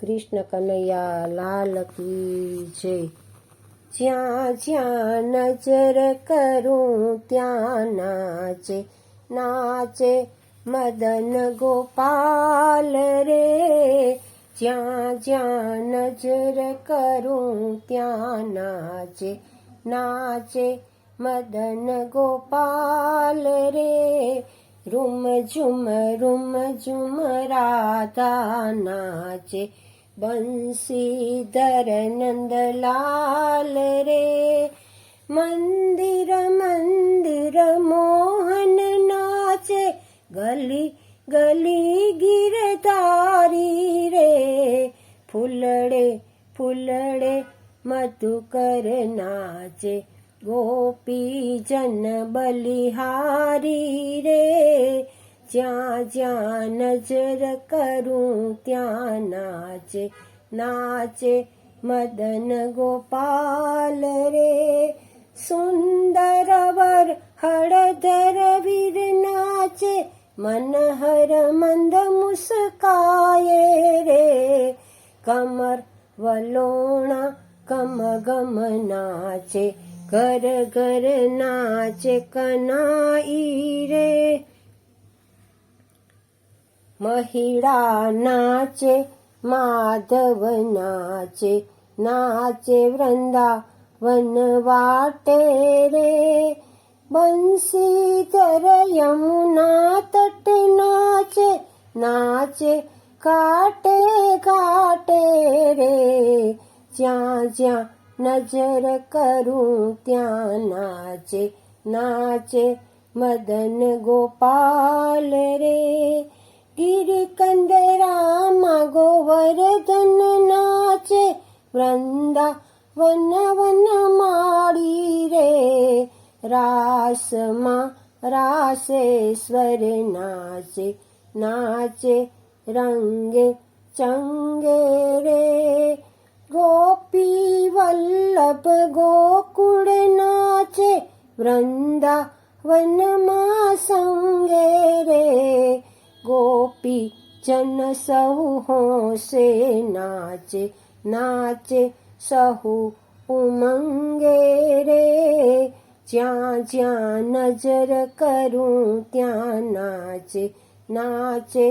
કૃષ્ણ કનૈયા લાલ કી જય. જ્યાં જ્યાં નજર કરું ત્યાં નાચે નાચે મદન ગોપાલ રે. જ્યાં જ્યાં નજર કરું ત્યાં નાચે નાચે મદન ગોપાલ રે. રૂમ ઝુમ રૂમ ઝુમ, રાધા નાચે. બંસીધર નંદલાલ રે. મંદિર મંદિર મોહન નાચે. ગલી ગલી ગીરધારી રે. ફૂલડે ફૂલડે મધુકર નાચે. ગોપી જન બલિહારી રે જ્યાં જ્યાં નજર કરું ત્યાં નાચે નાચે મદન ગોપાલ રે સુંદર વર હળધર વીર નાચે મનહર મંદ મુસ્કાય રે કમર વલોણા કમ ગમ નાચે घ नाच कनाई रे। महिला नाचे कना ईरे महिळा नधव नाच नाच वृन्दावनवाटेरे बंसि तर काटे रे। ज्या ज्या નજર કરું ત્યાં નાચે નાચે મદન ગોપાલ રે. ગિરિકંદરામાં ગોવર્ધન નાચે વૃંદા વન વન માળી રે. રાસમાં રાસેશ્વર નાચે નાચે રંગે ચંગે રે. ગોપી વલ્લભ ગોકુળ નાચે વૃંદા વનમાં સંગે રે ગોપી જન સહુ હોશે નાચે નાચે સહુ ઉમંગે રે જ્યાં જ્યાં નજર કરું ત્યાં નાચે નાચે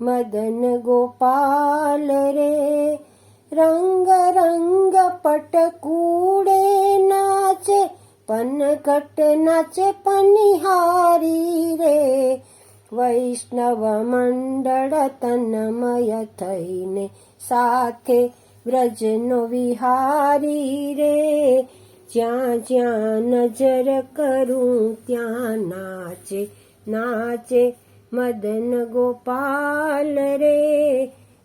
મદન ગોપાલ રે રંગ રંગ પટકૂડે નાચે પનઘટ નાચે પનિહારી રે. વૈષ્ણવ મંડળ તનમય થઈને સાથે વ્રજનો વિહારી રે. જ્યાં જ્યાં નજર કરું ત્યાં નાચે નાચે મદન ગોપાલ રે.